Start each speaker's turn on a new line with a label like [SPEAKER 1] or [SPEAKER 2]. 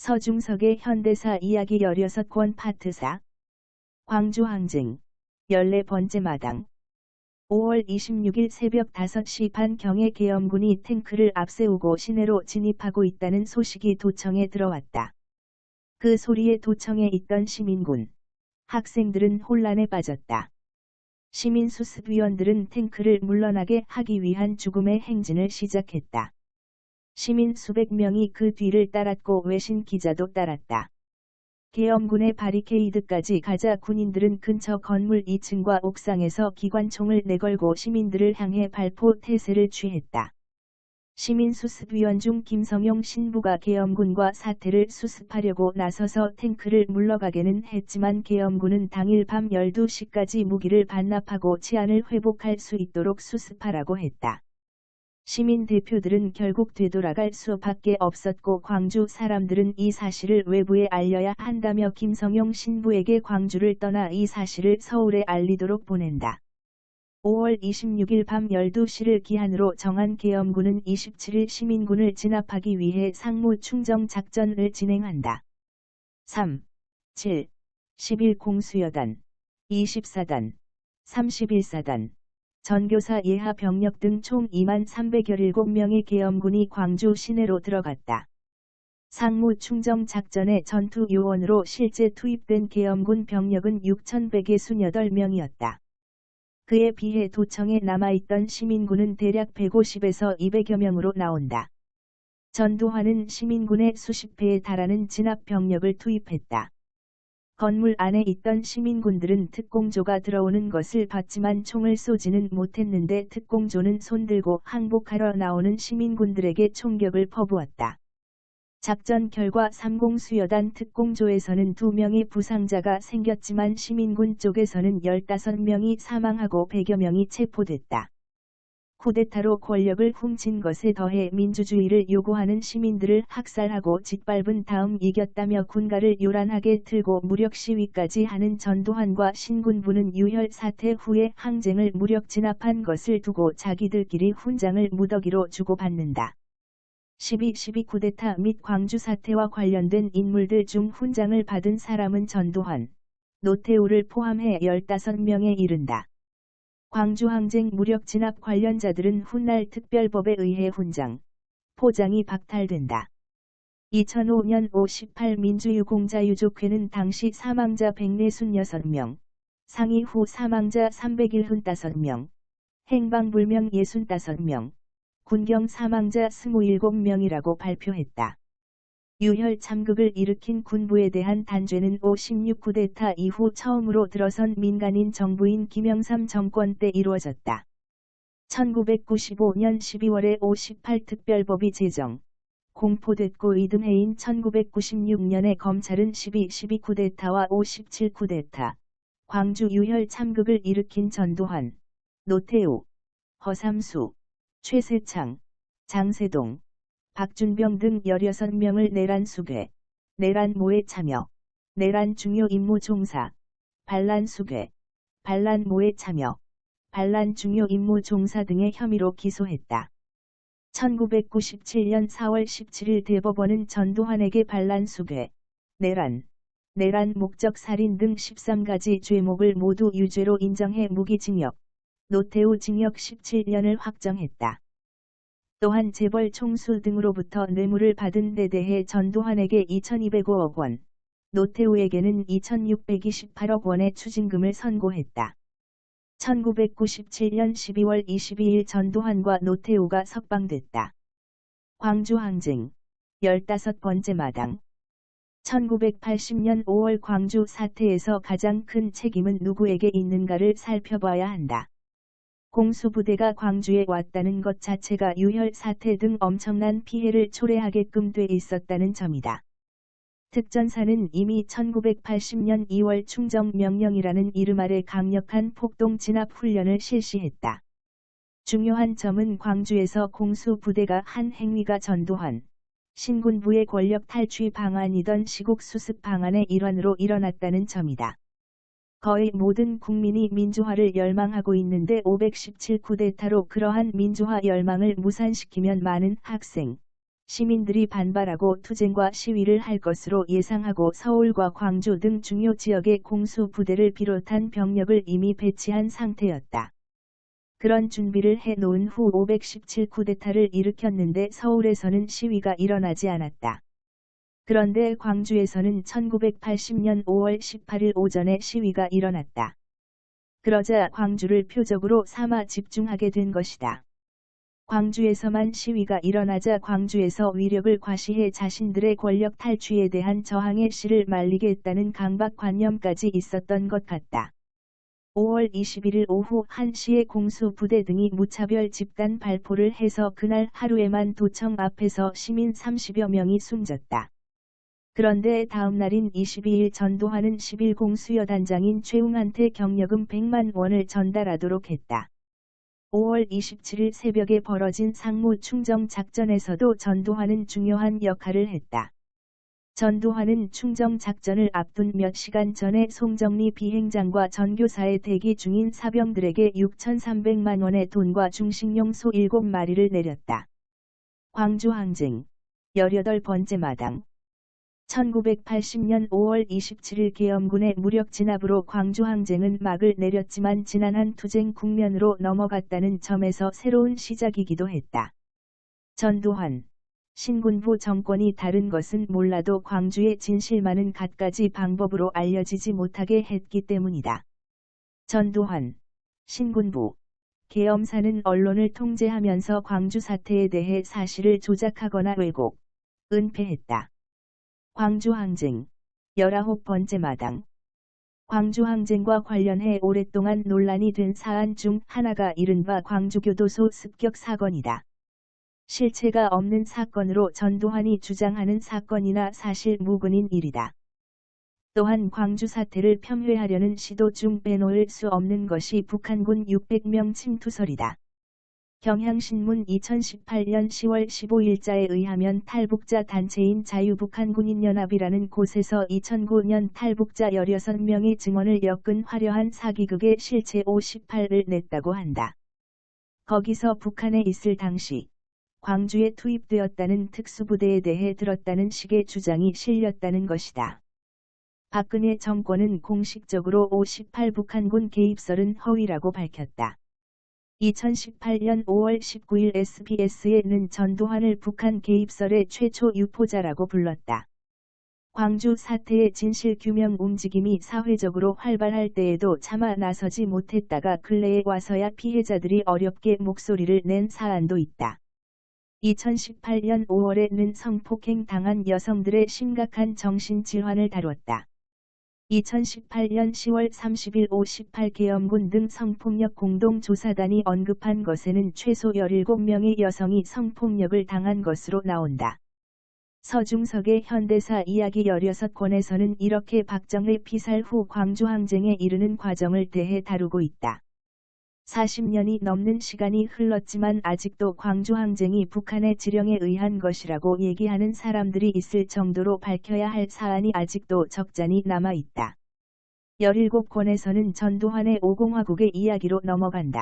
[SPEAKER 1] 서중석의 현대사 이야기 16권 파트 4 광주항쟁 14번째 마당 5월 26일 새벽 5시 반 경에 계엄군이 탱크를 앞세우고 시내로 진입하고 있다는 소식이 도청에 들어왔다. 그 소리에 도청에 있던 시민군, 학생들은 혼란에 빠졌다. 시민수습위원들은 탱크를 물러나게 하기 위한 죽음의 행진을 시작했다. 시민 수백 명이 그 뒤를 따랐고 외신 기자도 따랐다. 계엄군의 바리케이드까지 가자 군인들은 근처 건물 2층과 옥상에서 기관총을 내걸고 시민들을 향해 발포 태세를 취했다. 시민수습위원 중 김성용 신부가 계엄군과 사태를 수습하려고 나서서 탱크를 물러가게는 했지만 계엄군은 당일 밤 12시까지 무기를 반납하고 치안을 회복할 수 있도록 수습하라고 했다. 시민 대표들은 결국 되돌아갈 수밖에 없었고 광주 사람들은 이 사실을 외부에 알려야 한다며 김성용 신부에게 광주를 떠나 이 사실을 서울에 알리도록 보낸다. 5월 26일 밤 12시를 기한으로 정한 계엄군은 27일 시민군을 진압하기 위해 상무 충정 작전을 진행한다. 3, 7, 11 공수여단, 24단, 31사단, 전교사 예하 병력 등 총 2만 317명의 계엄군이 광주 시내로 들어갔다. 상무 충정 작전의 전투 요원으로 실제 투입된 계엄군 병력은 6,168명이었다. 그에 비해 도청에 남아있던 시민군은 대략 150에서 200여 명으로 나온다. 전두환은 시민군의 수십 배에 달하는 진압 병력을 투입했다. 건물 안에 있던 시민군들은 특공조가 들어오는 것을 봤지만 총을 쏘지는 못했는데 특공조는 손들고 항복하러 나오는 시민군들에게 총격을 퍼부었다. 작전 결과 30수여단 특공조에서는 2명의 부상자가 생겼지만 시민군 쪽에서는 15명이 사망하고 100여 명이 체포됐다. 쿠데타로 권력을 훔친 것에 더해 민주주의를 요구하는 시민들을 학살하고 짓밟은 다음 이겼다며 군가를 요란하게 틀고 무력 시위까지 하는 전두환과 신군부는 유혈 사태 후에 항쟁을 무력 진압한 것을 두고 자기들끼리 훈장을 무더기로 주고받는다. 12.12 쿠데타 및 광주 사태와 관련된 인물들 중 훈장을 받은 사람은 전두환, 노태우를 포함해 15명에 이른다. 광주항쟁 무력 진압 관련자들은 훗날 특별법에 의해 훈장, 포장이 박탈된다. 2005년 58 민주유공자유족회는 당시 사망자 146명, 상이 후 사망자 315명, 행방불명 65명, 군경 사망자 27명이라고 발표했다. 유혈 참극을 일으킨 군부에 대한 단죄는 56쿠데타 이후 처음으로 들어선 민간인 정부인 김영삼 정권 때 이루어졌다. 1995년 12월에 58 특별법이 제정, 공포됐고 이듬해인 1996년에 검찰은 12-12 쿠데타와 57 쿠데타, 광주 유혈 참극을 일으킨 전두환, 노태우, 허삼수, 최세창, 장세동, 박준병 등 16명을 내란 수괴, 내란 모에 참여, 내란 중요 임무 종사, 반란 수괴, 반란 모에 참여, 반란 중요 임무 종사 등의 혐의로 기소했다. 1997년 4월 17일 대법원은 전두환에게 반란 수괴, 내란, 내란 목적 살인 등 13가지 죄목을 모두 유죄로 인정해 무기징역, 노태우 징역 17년을 확정했다. 또한 재벌 총수 등으로부터 뇌물을 받은 데 대해 전두환에게 2205억 원, 노태우에게는 2628억 원의 추징금을 선고했다. 1997년 12월 22일 전두환과 노태우가 석방됐다. 광주항쟁 15번째 마당 1980년 5월 광주 사태에서 가장 큰 책임은 누구에게 있는가를 살펴봐야 한다. 공수부대가 광주에 왔다는 것 자체가 유혈 사태 등 엄청난 피해를 초래하게끔 돼 있었다는 점이다. 특전사는 이미 1980년 2월 충정 명령이라는 이름 아래 강력한 폭동 진압 훈련을 실시했다. 중요한 점은 광주에서 공수부대가 한 행위가 전두환, 신군부의 권력 탈취 방안이던 시국 수습 방안의 일환으로 일어났다는 점이다. 거의 모든 국민이 민주화를 열망하고 있는데 517 쿠데타로 그러한 민주화 열망을 무산시키면 많은 학생, 시민들이 반발하고 투쟁과 시위를 할 것으로 예상하고 서울과 광주 등 중요 지역에 공수 부대를 비롯한 병력을 이미 배치한 상태였다. 그런 준비를 해 놓은 후 517 쿠데타를 일으켰는데 서울에서는 시위가 일어나지 않았다. 그런데 광주에서는 1980년 5월 18일 오전에 시위가 일어났다. 그러자 광주를 표적으로 삼아 집중하게 된 것이다. 광주에서만 시위가 일어나자 광주에서 위력을 과시해 자신들의 권력 탈취에 대한 저항의 씨를 말리겠다는 강박관념까지 있었던 것 같다. 5월 21일 오후 1시에 공수부대 등이 무차별 집단 발포를 해서 그날 하루에만 도청 앞에서 시민 30여 명이 숨졌다. 그런데 다음 날인 22일 전도하는 11공 수여단장인 최웅한테 경력금 100만 원을 전달하도록 했다. 5월 27일 새벽에 벌어진 상무 충정 작전에서도 전도환은 중요한 역할을 했다. 전도환은 충정 작전을 앞둔 몇 시간 전에 송정리 비행장과 전교사에 대기 중인 사병들에게 6,300만 원의 돈과 중식용 소 7마리를 내렸다. 광주 항쟁 18번째 마당 1980년 5월 27일 계엄군의 무력 진압으로 광주 항쟁은 막을 내렸지만 지난한 투쟁 국면으로 넘어갔다는 점에서 새로운 시작이기도 했다. 전두환 신군부 정권이 다른 것은 몰라도 광주의 진실만은 갖가지 방법으로 알려지지 못하게 했기 때문이다. 전두환 신군부 계엄사는 언론을 통제하면서 광주 사태에 대해 사실을 조작하거나 왜곡, 은폐했다. 광주항쟁 19번째 마당 광주항쟁과 관련해 오랫동안 논란이 된 사안 중 하나가 이른바 광주교도소 습격 사건이다. 실체가 없는 사건으로 전두환이 주장하는 사건이나 사실 무근인 일이다. 또한 광주 사태를 폄훼하려는 시도 중 빼놓을 수 없는 것이 북한군 600명 침투설이다. 경향신문 2018년 10월 15일자에 의하면 탈북자 단체인 자유북한군인연합이라는 곳에서 2009년 탈북자 16명의 증언을 엮은 화려한 사기극의 실체 58을 냈다고 한다. 거기서 북한에 있을 당시 광주에 투입되었다는 특수부대에 대해 들었다는 식의 주장이 실렸다는 것이다. 박근혜 정권은 공식적으로 58 북한군 개입설은 허위라고 밝혔다. 2018년 5월 19일 SBS에는 전두환을 북한 개입설의 최초 유포자라고 불렀다. 광주 사태의 진실 규명 움직임이 사회적으로 활발할 때에도 차마 나서지 못했다가 근래에 와서야 피해자들이 어렵게 목소리를 낸 사안도 있다. 2018년 5월에는 성폭행 당한 여성들의 심각한 정신질환을 다뤘다. 2018년 10월 30일 58계엄군 등 성폭력 공동조사단이 언급한 것에는 최소 17명의 여성이 성폭력을 당한 것으로 나온다. 서중석의 현대사 이야기 16권에서는 이렇게 박정희 피살 후 광주항쟁에 이르는 과정을 대해 다루고 있다. 40년이 넘는 시간이 흘렀지만 아직도 광주 항쟁이 북한의 지령에 의한 것이라고 얘기하는 사람들이 있을 정도로 밝혀야 할 사안이 아직도 적잖이 남아 있다. 17권에서는 전두환의 오공화국의 이야기로 넘어간다.